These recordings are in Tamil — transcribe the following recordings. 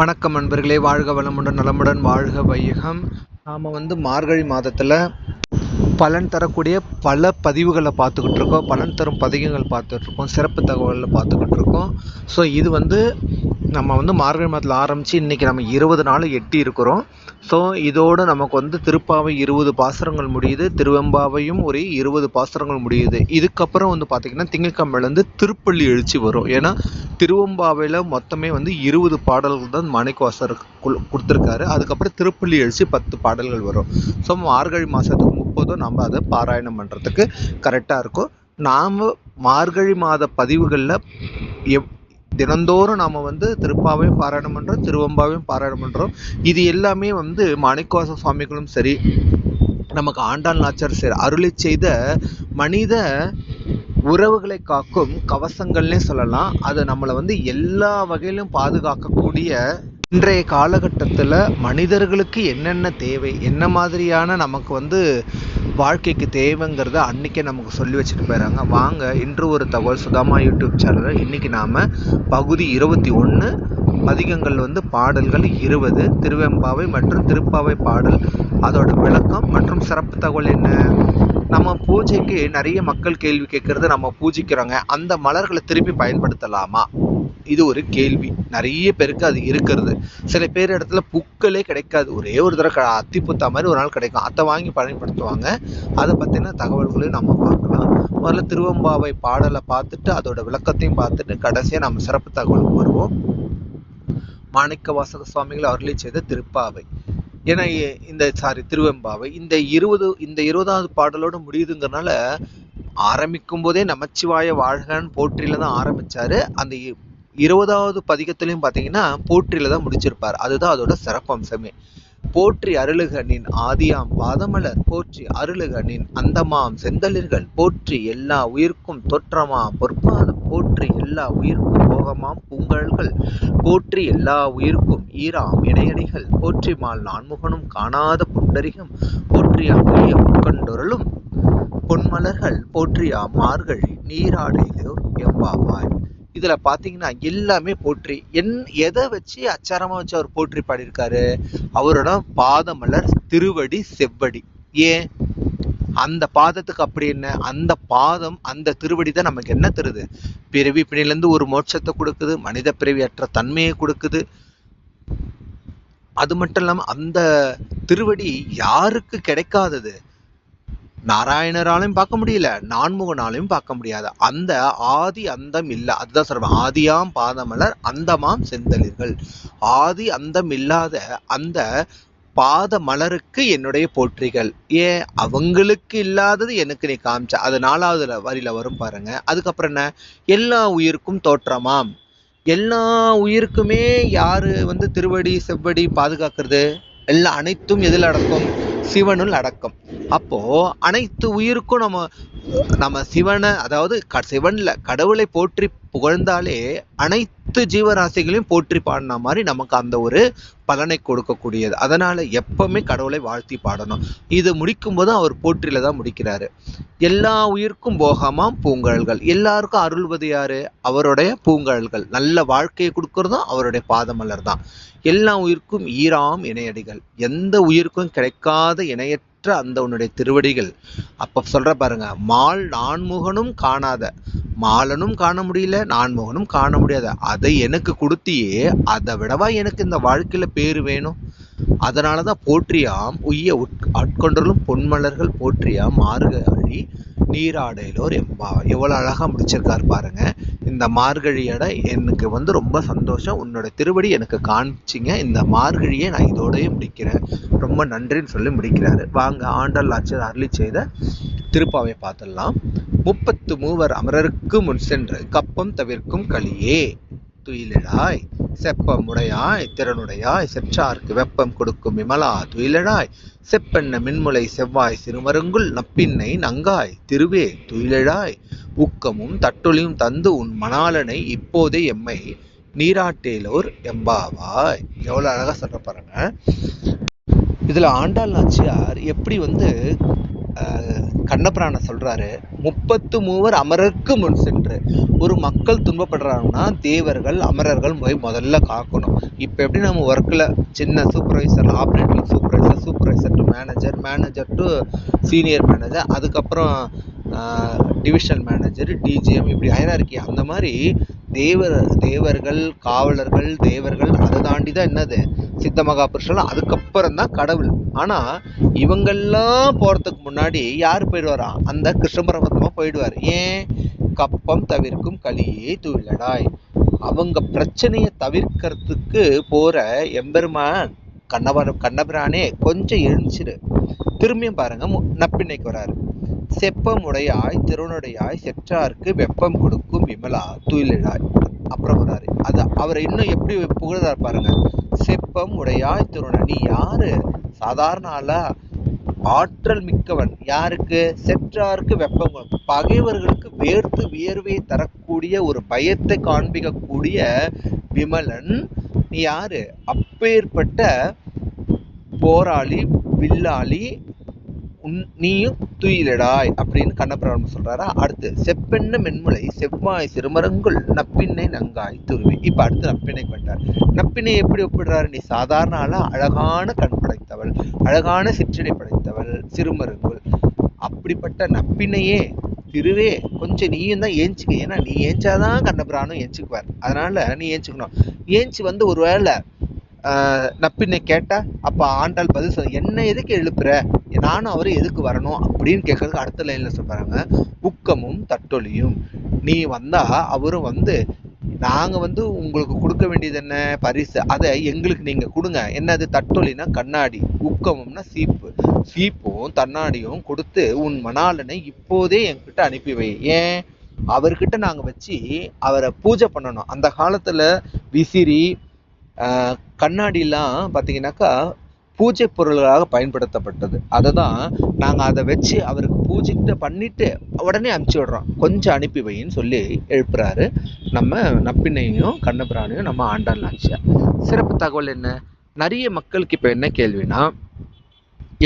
வணக்கம் நண்பர்களே வாழ்க வளமுடன் நலமுடன் வாழ்க வையகம். நாம் வந்து மார்கழி மாதத்தில் பலன் தரக்கூடிய பல பதிவுகளை பார்த்துக்கிட்டு இருக்கோம். பலன் தரும் பதிகங்கள் பார்த்துட்டு இருக்கோம். சிறப்பு தகவல்களை பார்த்துக்கிட்டு இருக்கோம். ஸோ இது வந்து நம்ம வந்து மார்கழி மாதத்தில் ஆரம்பித்து இன்றைக்கி நம்ம இருபது நாள் எட்டி இருக்கிறோம். ஸோ இதோடு நமக்கு வந்து திருப்பாவை இருபது பாசுரங்கள் முடியுது திருவெம்பாவையும் ஒரு இருபது பாசுரங்கள் முடியுது. இதுக்கப்புறம் வந்து பார்த்திங்கன்னா திங்கட்கிழமையிலேருந்து திருப்பள்ளி எழுச்சி வரும். ஏன்னா திருவெம்பாவையில் மொத்தமே வந்து இருபது பாடல்கள் தான் மாணிக்கவாசர் கொடுத்துருக்காரு. அதுக்கப்புறம் திருப்பள்ளி எழுச்சி பத்து பாடல்கள் வரும். ஸோ மார்கழி மாதத்துக்கு முப்பதும் நம்ம அதை பாராயணம் பண்ணுறதுக்கு கரெக்டாக இருக்கும். நாம் மார்கழி மாத பதிவுகளில் எப் தினந்தோறும் நாம் வந்து திருப்பாவையும் பாராயணம் பண்ணுறோம் திருவம்பாவையும் பாராயணம் பண்ணுறோம் இது எல்லாமே வந்து மாணிக்கவாச சுவாமிகளும் சரி நமக்கு ஆண்டாள் நாச்சார் சரி அருளி செய்த மனித உறவுகளை காக்கும் கவசங்கள்னே சொல்லலாம். அது நம்மளை வந்து எல்லா வகையிலும் பாதுகாக்கக்கூடிய இன்றைய காலகட்டத்தில் மனிதர்களுக்கு என்னென்ன தேவை என்ன மாதிரியான நமக்கு வந்து வாழ்க்கைக்கு தேவைங்கிறத அன்றைக்கே நமக்கு சொல்லி வச்சுட்டு போயிடறாங்க வாங்க இன்று ஒரு தகவல் சுதாமா யூடியூப் சேனலில். இன்றைக்கி நாம் பகுதி இருபத்தி ஒன்று பதிகங்கள் வந்து பாடல்கள் இருபது திருவெம்பாவை மற்றும் திருப்பாவை பாடல். அதோட விளக்கம் மற்றும் சிறப்பு தகவல் என்ன? நம்ம பூஜைக்கு நிறைய மக்கள் கேள்வி கேட்கறது நம்ம பூஜிக்கிறோங்க. அந்த மலர்களை திருப்பி பயன்படுத்தலாமா? இது ஒரு கேள்வி. நிறைய பேருக்கு அது இருக்கிறது. சில பேர் இடத்துல பூக்களே கிடைக்காது. ஒரே ஒரு தடவை அத்தி புத்தா மாதிரி ஒரு நாள் கிடைக்கும். அதை வாங்கி பயன்படுத்துவாங்க அதை பற்றின தகவல்களையும் நம்ம பார்க்கலாம். முதல்ல திருவம்பாவை பாடலை பார்த்துட்டு அதோட விளக்கத்தையும் பார்த்துட்டு கடைசியாக நம்ம சிறப்பு தகவலுக்கு வருவோம். மாணிக்க வாசக சுவாமிகள் அருளி செய்த திருப்பாவை. ஏன்னா இந்த சாரி திருவெம்பாவை. இந்த இருபது இந்த இருபதாவது பாடலோட முடியுதுங்கிறனால ஆரம்பிக்கும் போதே நமச்சிவாய வாழ்கன்னு போற்றில தான் ஆரம்பிச்சாரு. அந்த இருபதாவது பதிகத்திலையும் பார்த்தீங்கன்னா போற்றியில தான் முடிச்சிருப்பார். அதுதான் அதோட சிறப்பம்சமே. போற்றி அருளுக நின் ஆதியாம் பாதமலர் போற்றி அருளுக நின் அந்தமாம் செந்தளிர்கள் போற்றி எல்லா உயிர்க்கும் தோற்றமாம் பொற்பாதம் போற்றி எல்லா உயிர்க்கும் போகமாம் பூங்கல்கள் போற்றி எல்லா உயிர்க்கும் ஈராம் இணையடிகள் போற்றி மால் நான்முகனும் காணாத புண்டரிகம் போற்றி அங்கிய உட்கண்டொருளும் பொன்மலர்கள் போற்றியா மார்கழி நீராடையிலோர் எம்பாவாய். இதுல பாத்தீங்கன்னா எல்லாமே போற்றி என் எதை வச்சு அச்சாரமா வச்சு அவர் போற்றி பாடியிருக்காரு? அவரோட பாதமலர் திருவடி செவ்வடி. ஏன்? அந்த பாதத்துக்கு அப்படி என்ன? அந்த பாதம் அந்த திருவடி தான் நமக்கு என்ன தருது? பிறவி பிணையிலேருந்து ஒரு மோட்சத்தை கொடுக்குது மனித பிறவி அற்ற தன்மையை கொடுக்குது. அது மட்டும் இல்லாமல் அந்த திருவடி யாருக்கு கிடைக்காதது? நாராயணராலையும் பார்க்க முடியல நான்முகனாலையும் பார்க்க முடியாது. அந்த ஆதி அந்தம் இல்ல அதுதான் சொல்றேன் ஆதியாம் பாதமலர் அந்தமாம் செந்தளிர்கள். ஆதி அந்தம் இல்லாத அந்த பாத மலருக்கு என்னுடைய போற்றிகள். ஏன்? அவங்களுக்கு இல்லாதது எனக்கு நீ காமிச்ச. அது நாலாவது வரியில வரும் பாருங்க. அதுக்கப்புறம் என்ன? எல்லா உயிருக்கும் தோற்றமாம். எல்லா உயிருக்குமே யாரு வந்து திருவடி செவ்வடி பாதுகாக்கிறது? எல்லாம் அனைத்தும் எதில் அடக்கும்? சிவனுள் அடக்கம். அப்போ அனைத்து உயிருக்கும் நம்ம நம்ம சிவனை அதாவது சிவன்ல கடவுளை போற்றி புகழ்ந்தாலே அனைத்து ஜீவராசிகளையும் போற்றி பாடின மாதிரி நமக்கு அந்த ஒரு பலனை கொடுக்கக்கூடியது. அதனால எப்பவுமே கடவுளை வாழ்த்தி பாடணும். இது முடிக்கும் போது அவர் போற்றில தான் முடிக்கிறாரு. எல்லா உயிருக்கும் போகாமாம் பூங்கழல்கள். எல்லாருக்கும் அருள்வது யாரு? அவருடைய பூங்கழல்கள். நல்ல வாழ்க்கையை கொடுக்கறதும் அவருடைய பாதமலர் தான் எல்லா உயிருக்கும் ஈராம் இணையடிகள். எந்த உயிருக்கும் கிடைக்காத இணையற்ற அந்த உன்னுடைய திருவடிகள். அப்போ சொல்கிற பாருங்க மால் நான்முகனும் காணாத. மாலனும் காண முடியல நான்முகனும் காண முடியாத. அதை எனக்கு கொடுத்தியே அதை விடவா எனக்கு இந்த வாழ்க்கையில் பேர் வேணும்? அதனாலதான் போற்றியாம் உய்ய ஆட்கொண்டலும் பொன்மலர்கள் போற்றியாம் மார்கழி நீராடையிலோர் எம்பா எவ்வளோ அழகாக முடிச்சிருக்கார் பாருங்க. இந்த மார்கழியோட எனக்கு வந்து ரொம்ப சந்தோஷம். உன்னோட திருவடி எனக்கு காமிச்சிங்க. இந்த மார்கழியை நான் இதோடய முடிக்கிறேன். ரொம்ப நன்றின்னு சொல்லி முடிக்கிறாரு. தாங்க ஆண்டல் ஆட்சியர் அருளி செய்த திருப்பாவை பார்த்துடலாம். முப்பத்து மூவர் அமரருக்கு முன் சென்று கப்பம் தவிர்க்கும் களியே துயிலடாய் செப்பம் உடையாய் திறனுடையாய் செற்றார்க்கு வெப்பம் கொடுக்கும் விமலா துயிலடாய் செப்பெண்ண மின்முலை செவ்வாய் சிறுமருங்குள் நப்பின்னை நங்காய் திருவே துயிலழாய் ஊக்கமும் தட்டொலியும் தந்து உன் மணாலனை இப்போதே எம்மை நீராட்டேலோர் எம்பாவாய். எவ்வளவு அழகா சொல்ல பாருங்க. இதில் ஆண்டாள் நாச்சியார் எப்படி வந்து கண்ணபிரான சொல்கிறாரு முப்பத்து மூவர் அமரருக்கு முன் சென்று. ஒரு மக்கள் துன்பப்படுறாங்கன்னா தேவர்கள் அமரர்கள் போய் முதல்ல காக்கணும். இப்போ எப்படி நம்ம ஒர்க்கில் சின்ன supervisor operator supervisor supervisor to manager manager to senior manager அதுக்கப்புறம் டிவிஷனல் மேனேஜர் டிஜிஎம் இப்படி ஹைரார்கி அந்த மாதிரி தேவர் தேவர்கள் காவலர்கள் தேவர்கள் அதை தாண்டி தான் என்னது? சித்த மகாபுருஷர்கள் அதுக்கப்புறம் தான் கடவுள். ஆனால் இவங்கெல்லாம் போகிறதுக்கு முன்னாடி யார் போயிடுவாரா? அந்த கிருஷ்ண பரமாத்மா போயிடுவார். ஏன்? கப்பம் தவிர்க்கும் களியே தூவிலடாய் அவங்க பிரச்சனையை தவிர்க்கறதுக்கு போகிற எம்பெருமான் கண்ணபர கண்ணபிரானே கொஞ்சம் எழுந்துச்சிரு திரும்பியும் பாருங்க மு- நப்பின்னைக்கு வராரு. செப்பமுடையாய் திறனுடையாய் செற்றார்க்கு வெப்பம் கொடுக்கும் விமலா துயிலிழாய். அப்புறம் வராரு அது அவர் இன்னும் எப்படி புகழ்தார் பாருங்க. செப்பம் உடையாய் திருந நீ யாரு? சாதாரண ஆளா? ஆற்றல் மிக்கவன். யாருக்கு? செற்றார்க்கு வெப்பம் பகைவர்களுக்கு வேர்த்து வியர்வையை தரக்கூடிய ஒரு பயத்தை காண்பிக்கக்கூடிய விமலன். நீ யாரு? அப்பேற்பட்ட போராளி வில்லாளி உன் நீயும் துயிலடாய் அப்படின்னு கண்ணபிராமன் சொல்றாரா? அடுத்து செப்பெண்ண மென்முலை செவ்வாய் சிறுமரங்குள் நப்பின்னை நங்காய் துருவி. இப்ப அடுத்து நப்பினை வந்தார் நப்பினை எப்படி ஒப்பிடுறாரு? நீ சாதாரண ஆளா? அழகான கண் படைத்தவள் அழகான சிற்றடை படைத்தவள் சிறுமருங்குள். அப்படிப்பட்ட நப்பினையே திருவே கொஞ்சம் நீயும் தான் ஏஞ்சிக்க. ஏன்னா நீ ஏஞ்சாதான் கண்ணபிரானும் ஏஞ்சிக்குவார். அதனால நீ ஏஞ்சிக்கணும். ஏஞ்சி வந்து ஒருவேளை ஆஹ் நப்பின்னை கேட்டால் அப்போ ஆண்டாள் பதில் சொல்ல என்ன எதுக்கு எழுப்புற? நானும் அவரு எதுக்கு வரணும்? அப்படின்னு கேட்கறதுக்கு அடுத்த லைனில் சொல்கிறாங்க உக்கமும் தட்டொலியும். நீ வந்தால் அவரும் வந்து நாங்கள் வந்து உங்களுக்கு கொடுக்க வேண்டியது என்ன? பரிசு. அதை எங்களுக்கு நீங்கள் கொடுங்க. என்னது? தட்டொலினா கண்ணாடி உக்கமும்னா சீப்பு. சீப்பும் தன்னாடியும் கொடுத்து உன் மணாளனை இப்போதே என்கிட்ட அனுப்பி வை. ஏன்? அவர்கிட்ட நாங்கள் வச்சு அவரை பூஜை பண்ணணும். அந்த காலத்தில் விசிறி கண்ணாடிலாம் பார்த்தீங்கன்னாக்கா பூஜை பொருள்களாக பயன்படுத்தப்பட்டது. அதை தான் நாங்கள் அதை வச்சு அவருக்கு பூஜைட்டு பண்ணிட்டு உடனே அனுப்பிச்சி விடுறோம். கொஞ்சம் அனுப்பி வைன்னு சொல்லி எழுப்புறாரு. நம்ம நப்பினையும் கண்ணபிரானையும் நம்ம ஆண்டாள் சிறப்பு தகவல் என்ன? நிறைய மக்களுக்கு இப்போ என்ன கேள்வினா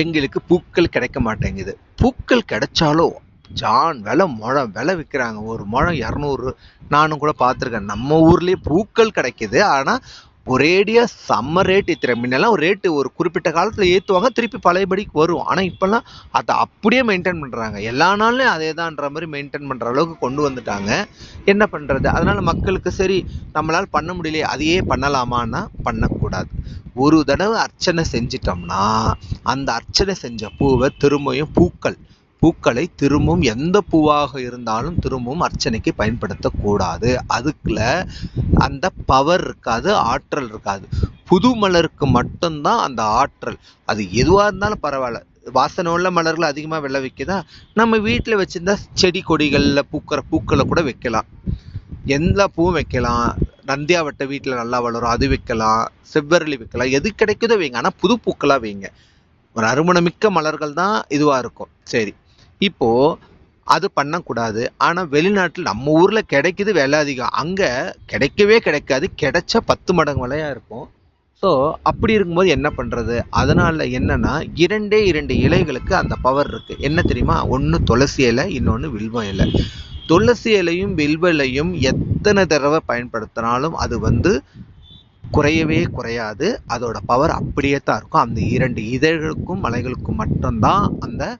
எங்களுக்கு பூக்கள் கிடைக்க மாட்டேங்குது. பூக்கள் கிடைச்சாலும் ஜான் விலை முழம் விலை விற்கிறாங்க ஒரு முழம் இரநூறு. நானும் கூட பார்த்துருக்கேன். நம்ம ஊர்லேயே பூக்கள் கிடைக்கிது. ஆனால் ஒரேடியாக செம்ம ரேட் இத்திர முன்னெல்லாம் ஒரு ரேட்டு ஒரு குறிப்பிட்ட காலத்தில் ஏற்றுவாங்க திருப்பி பழையபடிக்கு வரும். ஆனால் இப்போல்லாம் அதை அப்படியே மெயின்டைன் பண்ணுறாங்க எல்லா நாளும் அதே தான்ற மாதிரி மெயின்டைன் பண்ணுற அளவுக்கு கொண்டு வந்துட்டாங்க. என்ன பண்ணுறது அதனால் மக்களுக்கு சரி நம்மளால் பண்ண முடியலையே அதையே பண்ணலாமான்னா பண்ணக்கூடாது. ஒரு தடவை அர்ச்சனை செஞ்சிட்டோம்னா அந்த அர்ச்சனை செஞ்ச பூவை திரும்பியும் பூக்கள் பூக்களை திரும்பவும் எந்த பூவாக இருந்தாலும் திரும்பவும் அர்ச்சனைக்கு பயன்படுத்தக்கூடாது. அதுக்குள்ள அந்த பவர் இருக்காது ஆற்றல் இருக்காது. புது மலருக்கு மட்டும்தான் அந்த ஆற்றல். அது எதுவாக இருந்தாலும் பரவாயில்ல. வாசனை உள்ள மலர்கள் அதிகமாக விளை விளைவிக்குதா நம்ம வீட்டில் வச்சிருந்தா செடி கொடிகளில் பூக்கிற பூக்களை கூட வைக்கலாம். எந்த பூவும் வைக்கலாம். நந்தியாவட்டை வீட்டில் நல்லா வளரும் அது வைக்கலாம். செவ்வரளி வைக்கலாம். எது கிடைக்குதோ வைங்க. ஆனால் புது பூக்களாக வைங்க. ஒரு அருமணமிக்க மலர்கள் தான் இதுவாக இருக்கும். சரி. இப்போ அது பண்ணக்கூடாது. ஆனால் வெளிநாட்டில் நம்ம ஊரில் கிடைக்குது விலை அதிகம். அங்கே கிடைக்கவே கிடைக்காது. கிடைச்சா பத்து மடங்கு விலையாக இருக்கும். ஸோ அப்படி இருக்கும்போது என்ன பண்ணுறது அதனால் என்னென்னா இரண்டே இரண்டு இலைகளுக்கு அந்த பவர் இருக்குது என்ன தெரியுமா? ஒன்று துளசி இலை இன்னொன்று வில்வ இலை. துளசி இலையும் வில்வ இலையும் எத்தனை தடவை பயன்படுத்தினாலும் அது வந்து குறையவே குறையாது. அதோட பவர் அப்படியே தான் இருக்கும். அந்த இரண்டு இதழ்களுக்கும் மலைகளுக்கும் மட்டும்தான் அந்த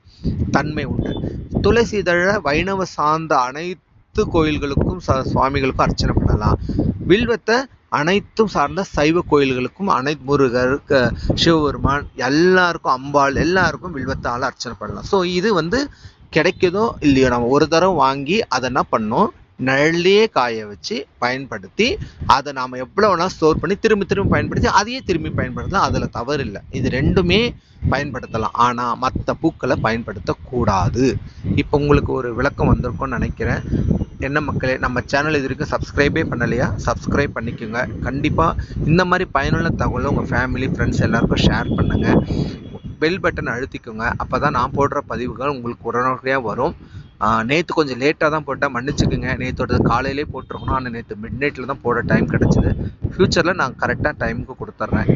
தன்மை உண்டு. துளசி இதழ வைணவ சார்ந்த அனைத்து கோயில்களுக்கும் சுவாமிகளுக்கும் அர்ச்சனை பண்ணலாம். வில்வத்தை அனைத்தும் சார்ந்த சைவ கோயில்களுக்கும் அனைத்து முருகர் க- சிவபெருமான் எல்லாருக்கும் அம்பாள் எல்லாருக்கும் வில்வத்தால் அர்ச்சனை பண்ணலாம். ஸோ இது வந்து கிடைக்குதோ இல்லையோ நம்ம ஒரு தடவை வாங்கி அதை என்ன பண்ணோம்? நிழல்லையே காய வச்சு பயன்படுத்தி அதை நாம் எவ்வளோ வேணால் ஸ்டோர் பண்ணி திரும்பி திரும்பி பயன்படுத்தி அதையே திரும்பி பயன்படுத்தலாம். அதில் தவறு இல்லை. இது ரெண்டுமே பயன்படுத்தலாம். ஆனால் மற்ற பூக்களை பயன்படுத்தக்கூடாது. இப்போ உங்களுக்கு ஒரு விளக்கம் வந்திருக்கும்னு நினைக்கிறேன். என்ன மக்களே நம்ம சேனல் இது வரைக்கும் சப்ஸ்கிரைபே பண்ணலையா? சப்ஸ்கிரைப் பண்ணிக்கோங்க. கண்டிப்பாக இந்த மாதிரி பயனுள்ள தகவலை உங்கள் ஃபேமிலி ஃப்ரெண்ட்ஸ் எல்லாருக்கும் ஷேர் பண்ணுங்கள் பெல் பட்டன் அழுத்திக்கோங்க. அப்போ தான் நான் போடுற பதிவுகள் உங்களுக்கு உடனடியாக வரும். நேற்று கொஞ்சம் லேட்டாக தான் போட்டேன். மன்னிச்சுக்குங்க. நேற்றோட காலையிலே போட்டிருக்கணும். ஆனால் நேற்று மிட் நைட்டில் தான் போட டைம் கிடச்சிது. ஃப்யூச்சரில் நான் கரெக்டாக டைமுக்கு கொடுத்துட்றேன்